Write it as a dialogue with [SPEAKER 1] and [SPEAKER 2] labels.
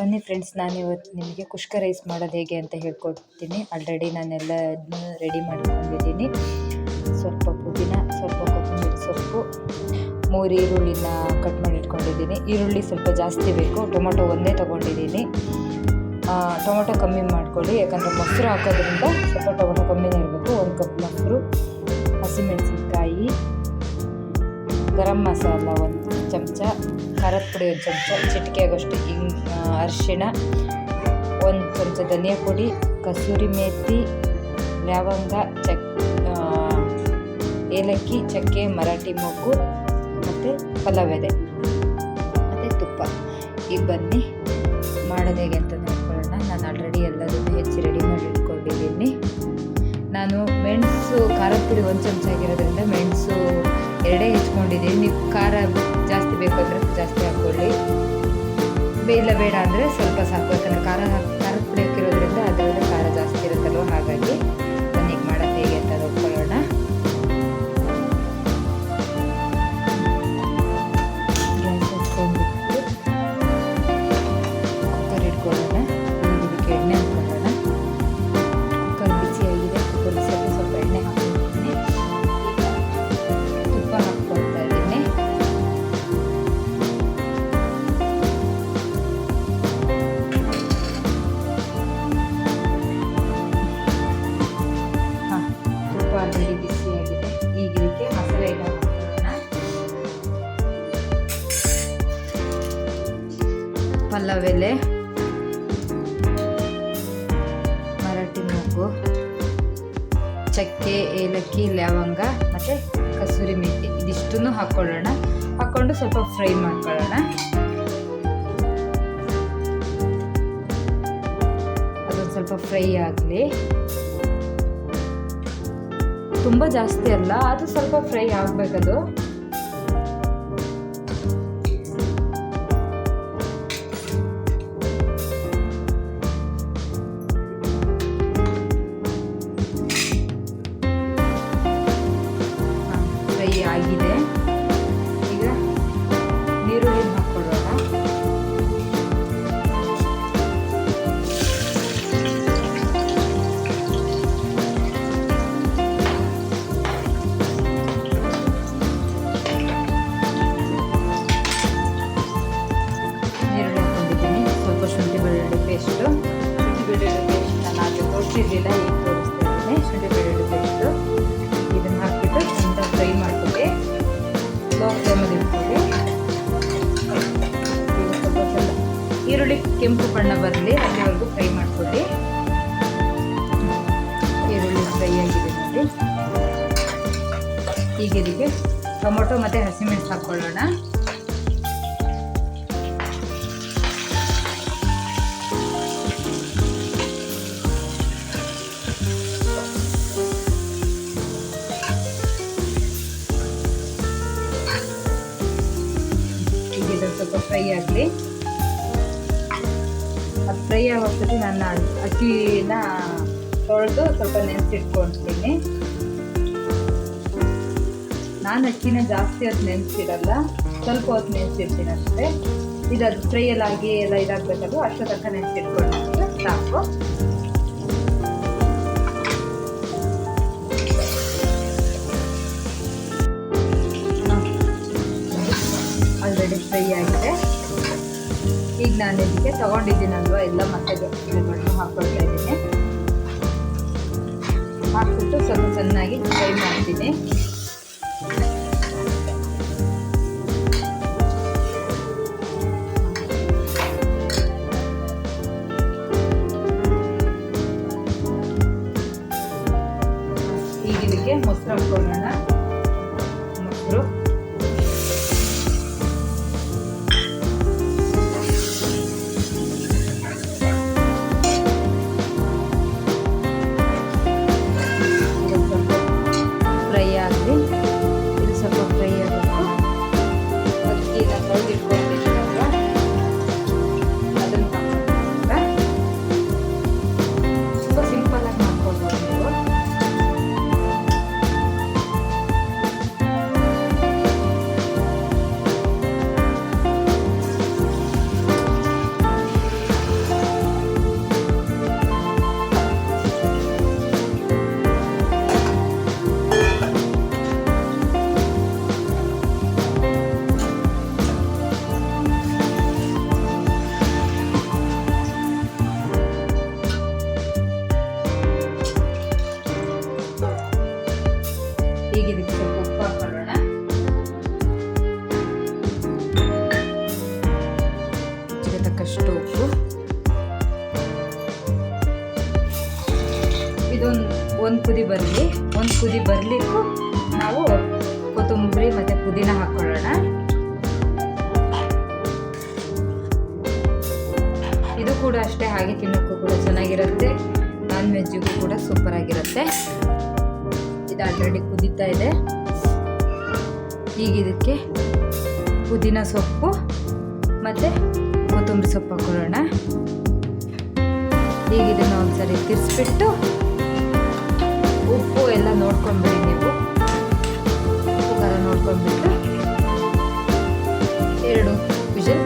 [SPEAKER 1] ಬನ್ನಿ ಫ್ರೆಂಡ್ಸ್ ನಾನು ಇವತ್ತು ನಿಮಗೆ ಕುಷ್ಕ ರೈಸ್ ಮಾಡೋದು ಹೇಗೆ ಅಂತ ಹೇಳ್ಕೊಡ್ತೀನಿ. ಆಲ್ರೆಡಿ ನಾನೆಲ್ಲ ರೆಡಿ ಮಾಡ್ಕೊಂಡಿದ್ದೀನಿ. ಸ್ವಲ್ಪ ಪುದೀನ, ಸ್ವಲ್ಪ ಕೊತ್ತಂಬರಿ ಸೊಪ್ಪು, ಮೂರು ಈರುಳ್ಳಿನ ಕಟ್ ಮಾಡಿ ಇಟ್ಕೊಂಡಿದ್ದೀನಿ. ಈರುಳ್ಳಿ ಸ್ವಲ್ಪ ಜಾಸ್ತಿ ಬೇಕು, ಟೊಮೊಟೊ ಒಂದೇ ತೊಗೊಂಡಿದ್ದೀನಿ. ಟೊಮೊಟೊ ಕಮ್ಮಿ ಮಾಡ್ಕೊಳ್ಳಿ, ಯಾಕಂದರೆ ಮೊಸರು ಹಾಕೋದ್ರಿಂದ ಸ್ವಲ್ಪ ಟೊಮೊಟೊ ಕಮ್ಮಿನೇ ಇರಬೇಕು. ಒಂದು ಕಪ್ ಮೊಸರು, ಹಸಿಮೆಣಸಿನ್ಕಾಯಿ, ಗರಂ ಮಸಾಲ ಒಂದು ಚಮಚ, ಖಾರದ ಪುಡಿ ಒಂದು ಚಮಚ, ಚಿಟಿಕೆ ಆಗೋಷ್ಟು ಹಿಂಗ್ ಅರಿಶಿಣ, ಒಂದು ಚಮಚ ಧನಿಯಾ ಪುಡಿ, ಕಸೂರಿ ಮೇಥಿ ಲವಂಗ, ಚಕ್ ಏಲಕ್ಕಿ, ಚಕ್ಕೆ, ಮರಾಠಿ ಮೊಗ್ಗು ಮತ್ತು ಪಲಾವ್ ಎಲೆ ಮತ್ತು ತುಪ್ಪ. ಈಗ ಬನ್ನಿ, ಮಾಡೋದು ಹೇಗೆ ಅಂತ ನೋಡ್ಕೊಳ್ಳೋಣ. ನಾನು ಆಲ್ರೆಡಿ ಎಲ್ಲದನ್ನು ಹೆಚ್ಚು ರೆಡಿ ಮಾಡಿ ಇಟ್ಕೊಂಡಿದ್ದೀನಿ. ನಾನು ಮೆಣಸು, ಖಾರದ ಪುಡಿ ಒಂದು ಚಮಚ ಆಗಿರೋದ್ರಿಂದ ಮೆಣಸು ಎರಡೇ ಹೆಚ್ಕೊಂಡಿದ್ದೀನಿ. ನೀವು ಖಾರ ಜಾಸ್ತಿ ಬೇಕು ಅಂದರೆ ಜಾಸ್ತಿ ಹಾಕ್ಕೊಳ್ಳಿ. ಇಲ್ಲ ಬೇಡ ಅಂದರೆ ಸ್ವಲ್ಪ ಸಾಕು. ಯಾಕಂದರೆ ಖಾರ ಖಾರದ ಪುಡಿ ಹಾಕಿರೋದ್ರಿಂದ ಅದರಲ್ಲಿ ಖಾರ ಜಾಸ್ತಿ ಇರುತ್ತಲ್ವ? ಹಾಗಾಗಿ ಪಲ್ಲವ್ ಎಲೆ ಮರಾಠಿ ಮೊಗ್ಗು ಚಕ್ಕೆ, ಏಲಕ್ಕಿ, ಲವಂಗ ಮತ್ತು ಕಸೂರಿ ಮೆಥಿ ಇದಿಷ್ಟನ್ನು ಹಾಕ್ಕೊಳ್ಳೋಣ ಹಾಕ್ಕೊಂಡು ಸ್ವಲ್ಪ ಫ್ರೈ ಮಾಡ್ಕೊಳ್ಳೋಣ. ಅದೊಂದು ಸ್ವಲ್ಪ ಫ್ರೈ ಆಗಲಿ. ತುಂಬ ಜಾಸ್ತಿ ಅಲ್ಲ, ಅದು ಸ್ವಲ್ಪ ಫ್ರೈ ಆಗಬೇಕದು. ಫ್ರೈ ಆಗಿದೆ ಈಗ ನೀರುಳ್ಳಿ ಹಾಕ್ಕೊಳ್ಳೋಣ ನೀರುಳ್ಳಿ ಹಾಕೊಂಡಿದ್ದೀನಿ. ಸ್ವಲ್ಪ ಶುಂಠಿ ಬೆಳ್ಳುಳ್ಳಿ ಪೇಸ್ಟು ಶುಂಠಿ ಬೆಳ್ಳುಳ್ಳಿ ಪೇಸ್ಟ್ ನಾನು ಆಗ ತೋರಿಸಿರ್ಲಿಲ್ಲ ಈಗ. ಕೆಂಪು ಬಣ್ಣ ಬರಲಿ ಅಲ್ಲಿವರೆಗೂ ಫ್ರೈ ಮಾಡ್ಕೊಳ್ಳಿ ಈರುಳ್ಳಿ ಫ್ರೈ ಆಗಿದೆ ನೋಡಿ. ಈಗ ಟೊಮೊಟೊ ಮತ್ತು ಹಸಿಮೆಣಸು ಹಾಕ್ಕೊಳ್ಳೋಣ ಸ್ವಲ್ಪ ಫ್ರೈ ಆಗಲಿ. ಅದು ಫ್ರೈ ಆಗೋಗ್ತದೆ ನಾನು ಅಕ್ಕಿನ ತೊಳೆದು ಸ್ವಲ್ಪ ನೆನೆಸಿಟ್ಕೊಳ್ತೀನಿ. ನಾನು ಅಕ್ಕಿನ ಜಾಸ್ತಿ ಅದು ನೆನೆಸಿರಲ್ಲ ಸ್ವಲ್ಪ ಹೊತ್ತು ನೆನೆಸಿರ್ತೀನಿ ಅಷ್ಟೇ. ಇದು ಅದು ಫ್ರೈ ಎಲ್ಲ ಆಗಿ ಎಲ್ಲ ಇದಾಗಬೇಕಲ್ವ ಅಷ್ಟು ತನಕ ನೆನೆಸಿಟ್ಕೊಂಡ್ರೆ ಸಾಕು. ಆಲ್ರೆಡಿ ಫ್ರೈ ಆಗಿದೆ. ನಾನು ಇದಕ್ಕೆ ತಗೊಂಡಿದ್ದೀನಲ್ವ ಎಲ್ಲ ಮಸಾಲೆಗಳನ್ನು ಹಾಕ್ಕೊಳ್ತಾ ಇದ್ದೀನಿ. ಹಾಕ್ಬಿಟ್ಟು ಸ್ವಲ್ಪ ಚೆನ್ನಾಗಿ ಫ್ರೈ ಮಾಡ್ತೀನಿ. ಈಗ ಇದಕ್ಕೆ ಉಪ್ಪು ಹಾಕೊಳ್ಳೋಣ. ತಕ್ಕಷ್ಟು ಉಪ್ಪು. ಇದೊಂದು ಒಂದು ಕುದಿ ಬರಲಿ. ಒಂದು ಕುದಿ ಬರಲಿ ನಾವು ಕೊತ್ತಂಬರಿ ಮತ್ತು ಪುದೀನ ಹಾಕ್ಕೊಳ್ಳೋಣ ಇದು ಕೂಡ ಅಷ್ಟೇ ಹಾಗೆ ತಿನ್ನೋಕ್ಕೂ ಕೂಡ ಚೆನ್ನಾಗಿರುತ್ತೆ. ನಾನ್ ವೆಜ್ಜಿಗೂ ಕೂಡ ಸೂಪರ್ ಆಗಿರುತ್ತೆ. ಇದು ಆಲ್ರೆಡಿ ಕುದೀತಾ ಇದೆ. ಈಗ ಇದಕ್ಕೆ ಪುದೀನ ಸೊಪ್ಪು ಮತ್ತು ಕೊತ್ತಂಬರಿ ಸೊಪ್ಪು ಹಾಕೊಳ್ಳೋಣ. ಈಗ ಇದನ್ನು ಒಂದ್ಸರಿ ತಿರ್ಸ್ಬಿಟ್ಟು ಉಪ್ಪು ಎಲ್ಲ ನೋಡ್ಕೊಂಬಿಡಿ ನೀವು. ಉಪ್ಪು ಖಾರ ನೋಡ್ಕೊಂಡ್ಬಿಟ್ಟು ಎರಡು ವಿಷಲ್